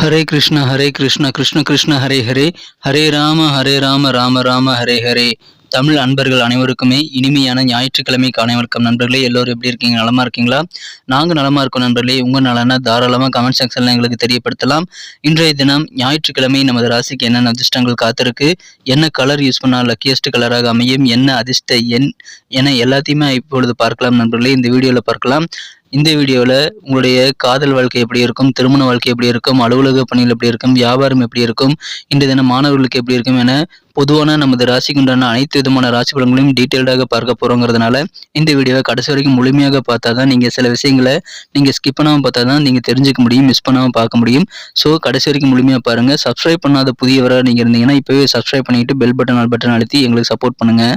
ஹரே கிருஷ்ண ஹரே கிருஷ்ண கிருஷ்ண கிருஷ்ண ஹரே ஹரே. ஹரே ராம ஹரே ராம ராம ராம ஹரே ஹரே. தமிழ் அன்பர்கள் அனைவருக்குமே இனிமையான ஞாயிற்றுக்கிழமை காண வணக்கம் நண்பர்களே. எல்லோரும் எப்படி இருக்கீங்க? நலமா இருக்கீங்களா? நாங்கள் நலமா இருக்கோம் நண்பர்களே. உங்கள் நலனா தாராளமாக கமெண்ட் செக்ஷனில் எங்களுக்கு தெரியப்படுத்தலாம். இன்றைய தினம் ஞாயிற்றுக்கிழமை நமது ராசிக்கு என்னென்ன அதிர்ஷ்டங்கள் காத்திருக்கு? என்ன கலர் யூஸ் பண்ணால் லக்கியஸ்ட் கலராக அமையும்? என்ன அதிர்ஷ்ட எண்? என எல்லாத்தையுமே இப்பொழுது பார்க்கலாம் நண்பர்களே. இந்த வீடியோவில் பார்க்கலாம். இந்த வீடியோவில் உங்களுடைய காதல் வாழ்க்கை எப்படி இருக்கும் திருமண வாழ்க்கை எப்படி இருக்கும் அலுவலக பணிகள் எப்படி இருக்கும் வியாபாரம் எப்படி இருக்கும் இன்றைய தினம் மாணவர்களுக்கு எப்படி இருக்கும் என பொதுவான நமது ராசிக்கு உண்டான அனைத்து விதமான ராசி பலன்களையும் டீட்டெயில்டாக பார்க்க போகிறோங்கிறதுனால இந்த வீடியோவை கடைசி வரைக்கும் முழுமையாக பார்த்தா தான் நீங்கள் சில விஷயங்களை நீங்கள் ஸ்கிப் பண்ணாமல் பார்த்தா தான் நீங்கள் தெரிஞ்சுக்க முடியும் மிஸ் பண்ணாமல் பார்க்க முடியும். ஸோ கடைசி வரைக்கும் முழுமையாக பாருங்கள் சப்ஸ்கிரைப் பண்ணாத புதியவராக நீங்கள் இருந்தீங்கன்னா இப்போவே சப்ஸ்கிரைப் பண்ணிட்டு பெல் பட்டன் ஆல் பட்டன் அழுத்தி எங்களுக்கு சப்போர்ட் பண்ணுங்கள்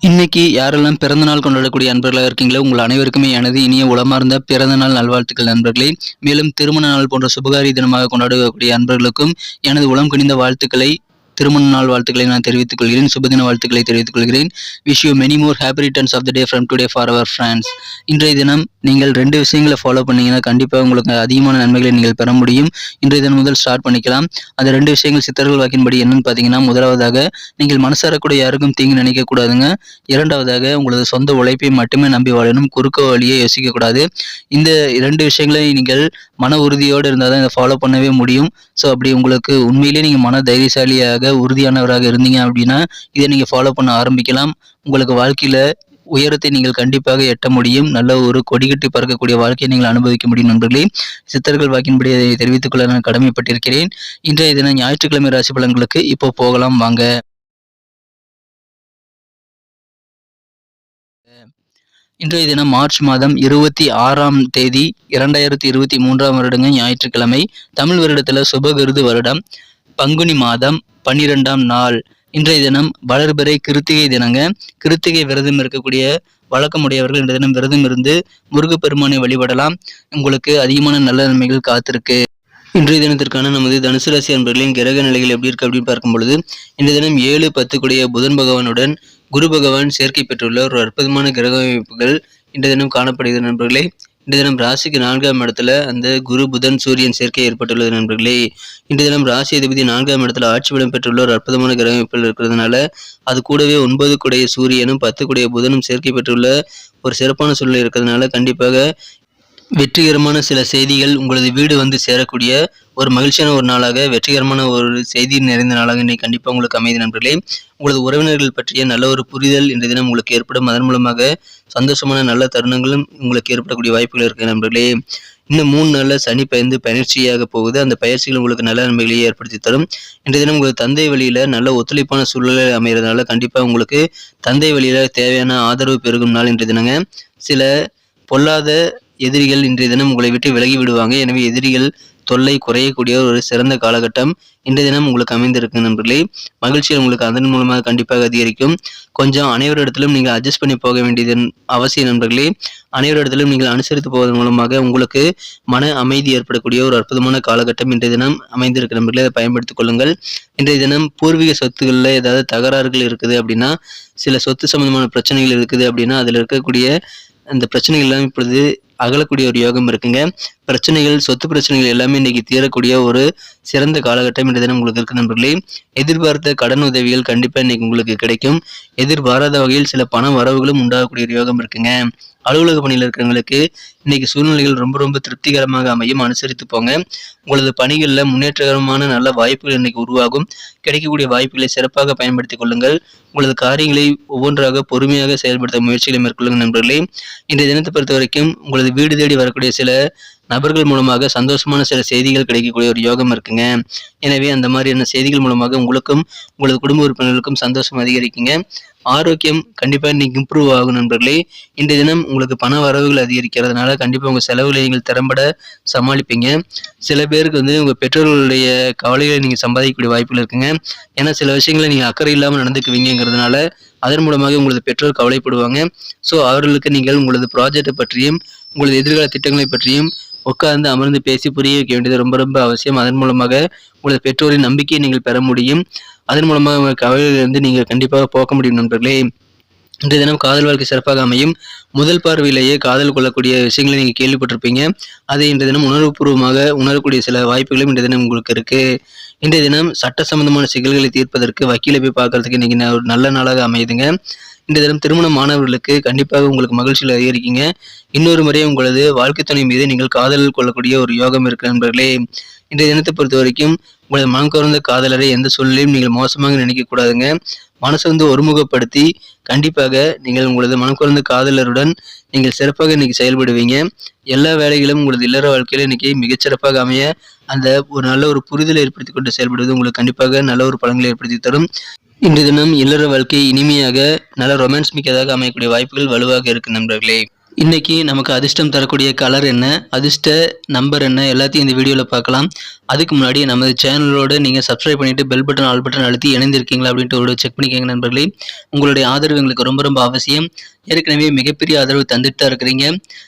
இன்னைக்கு யாரெல்லாம் பிறந்த நாள் கொண்டாடக்கூடிய அன்பர்களாக இருக்கீங்களோ உங்கள் அனைவருக்குமே எனது இனிய உளமார்ந்த பிறந்த நாள் நல்வாழ்த்துக்கள் நண்பர்களே. மேலும் திருமண நாள் போன்ற சுபகாரி தினமாக கொண்டாடக்கூடிய அன்பர்களுக்கும் எனது உளம் கணிந்த வாழ்த்துக்களை திருமண நாள் வாழ்த்துக்களை நான் தெரிவித்துக் கொள்கிறேன். சுபதின வாழ்த்துக்களை தெரிவித்துக் கொள்கிறேன். Wish you many more happy returns of the day from today for our friends இன்றைய தினம் நீங்கள் ரெண்டு விஷயங்களை ஃபாலோ பண்ணீங்கன்னா கண்டிப்பாக உங்களுக்கு அதிகமான நன்மைகளை நீங்கள் பெற முடியும். இன்றைய தினம் முதல் ஸ்டார்ட் பண்ணிக்கலாம். அந்த ரெண்டு விஷயங்கள் சித்தர்கள் வாக்கின்படி என்னன்னு பார்த்தீங்கன்னா முதலாவதாக நீங்கள் மனசாரக்கூடிய யாருக்கும் தீங்கு நினைக்கக்கூடாதுங்க. இரண்டாவதாக உங்களது சொந்த உழைப்பை மட்டுமே நம்பி வாழணும். குறுக்க வழியை யோசிக்கக்கூடாது. இந்த இரண்டு விஷயங்களை நீங்கள் மன உறுதியோடு இருந்தால் தான் இதை ஃபாலோ பண்ணவே முடியும். ஸோ அப்படி உங்களுக்கு உண்மையிலேயே நீங்கள் மன தைரியசாலியாக உறுதியானவராக இருந்தீங்க அப்படின்னா இதை நீங்கள் ஃபாலோ பண்ண ஆரம்பிக்கலாம். உங்களுக்கு வாழ்க்கையில் உயரத்தை நீங்கள் கண்டிப்பாக எட்ட முடியும். நல்ல ஒரு கொடிகட்டி பறக்கக்கூடிய வாழ்க்கையை நீங்கள் அனுபவிக்க முடியும் நண்பர்களே. சித்தர்கள் வாக்கின்படி அதை தெரிவித்துக் கொள்ள நான் கடமைப்பட்டிருக்கிறேன். இன்றைய தினம் ஞாயிற்றுக்கிழமை ராசி பலன்களுக்கு இப்போ போகலாம் வாங்க. இன்றைய தினம் மார்ச் மாதம் இருபத்தி ஆறாம் தேதி இரண்டாயிரத்தி இருபத்தி மூன்றாம் வருடங்க ஞாயிற்றுக்கிழமை. தமிழ் வருடத்தில் சுபகிருது வருடம். பங்குனி மாதம். பன்னிரெண்டாம் நாள். இன்றைய தினம் வளர்பிறை கிருத்திகை தினங்க. கிருத்திகை விரதம் இருக்கக்கூடிய வழக்கமுடையவர்கள் இன்றைய தினம் விரதம் இருந்து முருகப்பெருமானை வழிபடலாம். உங்களுக்கு அதிகமான நல்ல நன்மைகள் காத்திருக்கு. இன்றைய தினத்திற்கான நமது தனுசு ராசி அன்பர்களின் கிரக நிலைகள் எப்படி இருக்கு அப்படின்னு பார்க்கும் பொழுது இன்றைய தினம் ஏழு பத்துக்குடைய புதன் பகவானுடன் குரு பகவான் சேர்க்கை பெற்றுள்ள ஒரு அற்புதமான கிரக அமைப்புகள் இன்றைய தினம் காணப்படுகிறது நண்பர்களே. இன்று தினம் ராசிக்கு நான்காம் இடத்துல அந்த குரு புதன் சூரியன் சேர்க்கை ஏற்பட்டுள்ளது நண்பர்களே. இன்று தினம் ராசி அதிபதி நான்காம் இடத்துல ஆட்சி பலம் பெற்றுள்ள ஒரு அற்புதமான கிரகமைப்பில் இருக்கிறதுனால அது கூடவே ஒன்பது குடைய சூரியனும் பத்து குடைய புதனும் சேர்க்கை பெற்றுள்ள ஒரு சிறப்பான சூழ்நிலை இருக்கிறதுனால கண்டிப்பாக வெற்றிகரமான சில செய்திகள் உங்களது வீடு வந்து சேரக்கூடிய ஒரு மகிழ்ச்சியான ஒரு நாளாக வெற்றிகரமான ஒரு செய்தி நிறைந்த நாளாக இன்னைக்கு கண்டிப்பாக உங்களுக்கு அமைதி நண்பர்களே. உங்களது உறவினர்கள் பற்றிய நல்ல ஒரு புரிதல் இன்றைய தினம் உங்களுக்கு ஏற்படும். அதன் மூலமாக சந்தோஷமான நல்ல தருணங்களும் உங்களுக்கு ஏற்படக்கூடிய வாய்ப்புகள் இருக்குது நண்பர்களே. இன்னும் மூணு நாளில் சனி பயந்து பயிற்சியாக போகுது. அந்த பயிற்சிகள் உங்களுக்கு நல்ல நன்மைகளை ஏற்படுத்தி தரும். இன்றைய தினம் உங்களுக்கு தந்தை வழியில் நல்ல ஒத்துழைப்பான சூழ்நிலை அமைகிறதுனால கண்டிப்பாக உங்களுக்கு தந்தை வழியில் தேவையான ஆதரவு பெருகும் நாள் இன்றைய தினங்க. சில பொல்லாத எதிரிகள் இன்றைய தினம் உங்களை விட்டு விலகி விடுவாங்க. எனவே எதிரிகள் தொல்லை குறையக்கூடிய ஒரு சிறந்த காலகட்டம் இன்றைய தினம் உங்களுக்கு அமைந்திருக்கு நண்பர்களே. மகிழ்ச்சிகள் உங்களுக்கு அதன் மூலமாக கண்டிப்பாக அதிகரிக்கும். கொஞ்சம் அனைவரிடத்திலும் நீங்கள் அட்ஜஸ்ட் பண்ணி போக வேண்டியது அவசியம் நண்பர்களே. அனைவரிடத்திலும் நீங்கள் அனுசரித்து போவதன் மூலமாக உங்களுக்கு மன அமைதி ஏற்படக்கூடிய ஒரு அற்புதமான காலகட்டம் இன்றைய தினம் அமைந்திருக்கு நண்பர்களே. அதை பயன்படுத்திக் கொள்ளுங்கள். இன்றைய தினம் பூர்வீக சொத்துக்களில் ஏதாவது தகராறுகள் இருக்குது அப்படின்னா சில சொத்து சம்பந்தமான பிரச்சனைகள் இருக்குது அப்படின்னா அதில் இருக்கக்கூடிய அந்த பிரச்சனைகள் எல்லாம் இப்பொழுது அகலக்கூடிய ஒரு யோகம் இருக்குங்க. பிரச்சனைகள் சொத்து பிரச்சனைகள் எல்லாமே இன்னைக்கு தீரக்கூடிய ஒரு சிறந்த காலகட்டம் இந்த தினம் உங்களுக்கு இருக்கு நண்பர்களே. எதிர்பார்த்த கடன் உதவிகள் கண்டிப்பா இன்னைக்கு உங்களுக்கு கிடைக்கும். எதிர்பாராத வகையில் சில பண வரவுகளும் உண்டாகக்கூடிய ஒரு யோகம் இருக்குங்க. அலுவலக பணியில் இருக்கிறவங்களுக்கு இன்னைக்கு சூழ்நிலைகள் ரொம்ப ரொம்ப திருப்திகரமாக அமையும். அனுசரித்து போங்க. உங்களது பணிகளில் முன்னேற்றகரமான நல்ல வாய்ப்புகள் இன்னைக்கு உருவாகும். கிடைக்கக்கூடிய வாய்ப்புகளை சிறப்பாக பயன்படுத்திக் கொள்ளுங்கள். உங்களது காரியங்களை ஒவ்வொன்றாக பொறுமையாக செயல்படுத்த முயற்சிகளை மேற்கொள்ளுங்கள் நண்பர்களே. இன்றைய தினத்தை பொறுத்த வரைக்கும் உங்களது வீடு தேடி வரக்கூடிய சில நபர்கள் மூலமாக சந்தோஷமான சில செய்திகள் கிடைக்கக்கூடிய ஒரு யோகம் இருக்குங்க. எனவே அந்த மாதிரியான செய்திகள் மூலமாக உங்களுக்கும் உங்களது குடும்ப உறுப்பினர்களுக்கும் சந்தோஷம் அதிகரிக்குங்க. ஆரோக்கியம் கண்டிப்பாக இன்னைக்கு இம்ப்ரூவ் ஆகும் நண்பர்களே. இன்றைய தினம் உங்களுக்கு பண வரவுகள் அதிகரிக்கிறதுனால கண்டிப்பாக உங்கள் செலவுகளை நீங்கள் திறம்பட சமாளிப்பீங்க. சில பேருக்கு வந்து உங்கள் பெற்றோர்களுடைய கவலைகளை நீங்கள் சம்பாதிக்கக்கூடிய வாய்ப்புகள் இருக்குங்க. ஏன்னா சில விஷயங்களை நீங்கள் அக்கறை இல்லாமல் நடந்துக்குவீங்கிறதுனால அதன் மூலமாக உங்களது பெற்றோர் கவலைப்படுவாங்க. ஸோ அவர்களுக்கு நீங்கள் உங்களது ப்ராஜெக்டை பற்றியும் உங்களது எதிர்கால திட்டங்களை பற்றியும் உட்கார்ந்து அமர்ந்து பேசி புரிய வைக்க வேண்டியது ரொம்ப ரொம்ப அவசியம். அதன் மூலமாக உங்களது பெற்றோரின் நம்பிக்கையை நீங்கள் பெற முடியும். அதன் மூலமாக உங்கள் கவலையிலிருந்து நீங்கள் கண்டிப்பாக போக்க முடியும் நண்பர்களே. இன்றைய தினம் காதல் வாழ்க்கை சிறப்பாக அமையும். முதல் பார்வையிலேயே காதல் கொள்ளக்கூடிய விஷயங்களை நீங்கள் கேள்விப்பட்டிருப்பீங்க. அதை இன்றைய தினம் உணர்வுபூர்வமாக உணரக்கூடிய சில வாய்ப்புகளும் இன்றைய தினம் உங்களுக்கு இருக்கு. இன்றைய தினம் சட்ட சம்பந்தமான சிக்கல்களை தீர்ப்பதற்கு வக்கீலை போய் பார்க்கறதுக்கு இன்னைக்கு ஒரு நல்ல நாளாக அமையுதுங்க. இந்த தினம் திருமண மாணவர்களுக்கு கண்டிப்பாக உங்களுக்கு மகிழ்ச்சியில் அதிகரிக்கீங்க. இன்னொரு முறை உங்களது வாழ்க்கை துணை மீது நீங்கள் காதல் கொள்ளக்கூடிய ஒரு யோகம் இருக்கு நண்பர்களே. இன்றைய தினத்தை பொறுத்த வரைக்கும் உங்களது மனம் கவர்ந்த காதலரை எந்த சூழ்நிலையும் நீங்கள் மோசமாக நினைக்கக்கூடாதுங்க மனசை வந்து ஒருமுகப்படுத்தி கண்டிப்பாக நீங்கள் உங்களது மனம் குறைந்த காதலருடன் நீங்கள் சிறப்பாக இன்னைக்கு செயல்படுவீங்க. எல்லா வேலைகளும் உங்களது இல்லற வாழ்க்கையில் இன்னைக்கு மிகச்சிறப்பாக அமைய அந்த ஒரு நல்ல ஒரு புரிதலை ஏற்படுத்தி கொண்டு செயல்படுவது உங்களுக்கு கண்டிப்பாக நல்ல ஒரு பலன்களை ஏற்படுத்தி தரும். இன்று தினம் இல்லற வாழ்க்கை இனிமையாக நல்ல ரொமான்ஸ் மிக்கதாக அமையக்கூடிய வாய்ப்புகள் வலுவாக இருக்கு நண்பர்களே. இன்னைக்கு நமக்கு அதிர்ஷ்டம் தரக்கூடிய கலர் என்ன அதிர்ஷ்ட நம்பர் என்ன எல்லாத்தையும் இந்த வீடியோவில் பார்க்கலாம். அதுக்கு முன்னாடி நமது சேனலோடு நீங்கள் சப்ஸ்கிரைப் பண்ணிவிட்டு பெல் பட்டன் ஆல் பட்டன் அழுத்தி இணைந்திருக்கீங்களா அப்படின்ட்டு ஒரு செக் பண்ணிக்கோங்க நண்பர்களே. உங்களுடைய ஆதரவு எங்களுக்கு ரொம்ப ரொம்ப அவசியம். ஏற்கனவே மிகப்பெரிய ஆதரவு தந்துட்டு தான் இருக்கிறீங்க.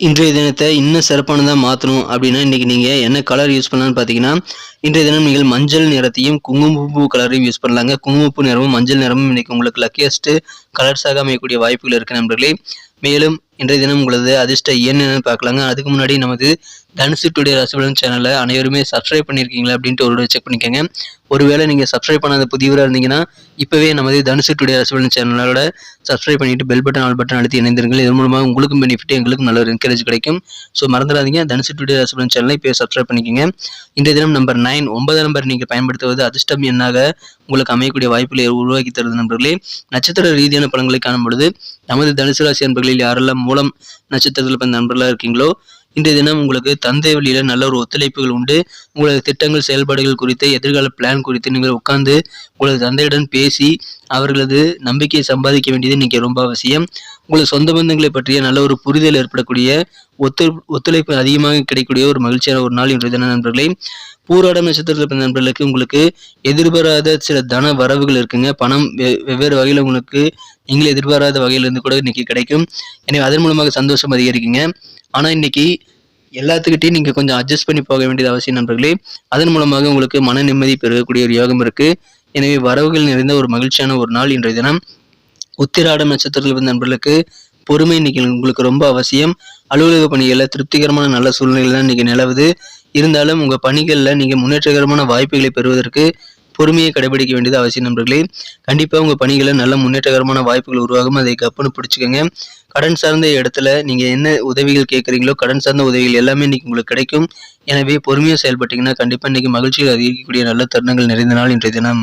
இன்றைய தினத்தை இன்னும் சிறப்பானதாக மாற்றணும் அப்படின்னா இன்றைக்கி நீங்கள் என்ன கலர் யூஸ் பண்ணலாம்னு பார்த்தீங்கன்னா இன்றைய தினம் நீங்கள் மஞ்சள் நிறத்தையும் குங்குமப்பூ கலரையும் யூஸ் பண்ணலாங்க. குங்குமப்பூ நிறமும் மஞ்சள் நிறமும் இன்றைக்கி உங்களுக்கு லக்கியஸ்ட்டு கலர்ஸாக அமையக்கூடிய வாய்ப்புகள் இருக்கு நண்பர்களே. மேலும் இன்றைய தினம் உங்களது அதிர்ஷ்ட எண் என்னன்னு பார்க்கலாங்க. அதுக்கு முன்னாடி நமது தனுசு டுடே ரசபலன் சேனலை அனைவருமே சப்ஸ்கிரைப் பண்ணியிருக்கீங்களா அப்படின்ட்டு ஒரு செக் பண்ணிக்கோங்க. ஒருவேளை நீங்கள் சப்ஸ்கிரைப் பண்ணாத புதியவராக இருந்தீங்கன்னா இப்போவே நமது தனுசு டுடே ரசபலன் சேனலோட சப்ஸ்கிரைப் பண்ணிட்டு பெல் பட்டன் ஆல் பட்டன் அழுத்தி இணைந்திருங்கள். இதன் மூலமாக உங்களுக்கும் பெனிஃபிட் எங்களுக்கும் நல்ல ஒரு என்கரேஜ் கிடைக்கும். ஸோ மறந்துடாதீங்க. தனுசு டுடே ரசபலன் சேனலை இப்போ சப்ஸ்கிரைப் பண்ணிக்கோங்க. இந்த தினம் நம்பர் நைன் ஒன்பது நம்பர் நீங்கள் பயன்படுத்துவது அதிர்ஷ்டம் என்னாக உங்களுக்கு அமையக்கூடிய வாய்ப்புகளை உருவாக்கி தருது நண்பர்களே. நட்சத்திர ரீதியான பழங்களை காணும் பொழுது நமது தனுசு ராசி நண்பர்களில் யாரெல்லாம் மூலம் நட்சத்திரத்தில் பிறந்த நண்பர்களாக இருக்கீங்களோ இன்றைய தினம் உங்களுக்கு தந்தை வழியில நல்ல ஒரு ஒத்துழைப்புகள் உண்டு. உங்களது திட்டங்கள் செயல்பாடுகள் குறித்து எதிர்கால பிளான் குறித்து நீங்கள் உட்கார்ந்து உங்களது தந்தையுடன் பேசி அவர்களது நம்பிக்கையை சம்பாதிக்க வேண்டியது இன்னைக்கு ரொம்ப அவசியம். உங்களது சொந்த பந்தங்களை பற்றிய நல்ல ஒரு புரிதல் ஏற்படக்கூடிய ஒத்து ஒத்துழைப்பு அதிகமாக கிடைக்கக்கூடிய ஒரு மகிழ்ச்சியான ஒரு நாள் இன்றைய தின நண்பர்களே. பூராடம் நட்சத்திரத்தில் பிறந்த நண்பர்களுக்கு உங்களுக்கு எதிர்பாராத சில தன வரவுகள் இருக்குங்க. பணம் வெ- வெவ்வேறு வகையில் உங்களுக்கு நீங்களே எதிர்பாராத வகையிலிருந்து கூட இன்னைக்கு கிடைக்கும். எனவே அதன் மூலமாக சந்தோஷம் அதிகரிக்குங்க. ஆனால் இன்னைக்கு எல்லாத்துக்கிட்டையும் நீங்கள் கொஞ்சம் அட்ஜஸ்ட் பண்ணி போக வேண்டியது அவசியம் நண்பர்களே. அதன் மூலமாக உங்களுக்கு மன நிம்மதி பெருகக்கூடிய ஒரு யோகம் இருக்கு. எனவே வரவுகள் நிறைந்த ஒரு மகிழ்ச்சியான ஒரு நாள் இன்றைய தினம். உத்திராடம் நட்சத்திரத்தில் இருந்த நண்பர்களுக்கு பொறுமை இன்னைக்கு உங்களுக்கு ரொம்ப அவசியம். அலுவலக பணிகளில் திருப்திகரமான நல்ல சூழ்நிலை தான் இன்னைக்கு நிலவுது. இருந்தாலும் உங்கள் பணிகளில் நீங்கள் முன்னேற்றகரமான வாய்ப்புகளை பெறுவதற்கு பொறுமையை கடைபிடிக்க வேண்டியது அவசியம் நண்பர்களே. கண்டிப்பாக உங்கள் பணிகளில் நல்ல முன்னேற்றகரமான வாய்ப்புகள் உருவாகும். அதை கப்புன்னு பிடிச்சிக்கோங்க. கடன் சார்ந்த இடத்துல நீங்கள் என்ன உதவிகள் கேட்குறீங்களோ கடன் சார்ந்த உதவிகள் எல்லாமே இன்னைக்கு உங்களுக்கு கிடைக்கும். எனவே பொறுமையாக செயல்பட்டீங்கன்னா கண்டிப்பாக இன்னைக்கு மகிழ்ச்சியில் அதிகரிக்கக்கூடிய நல்ல தருணங்கள் நிறைந்த நாள் இன்றைய தினம்.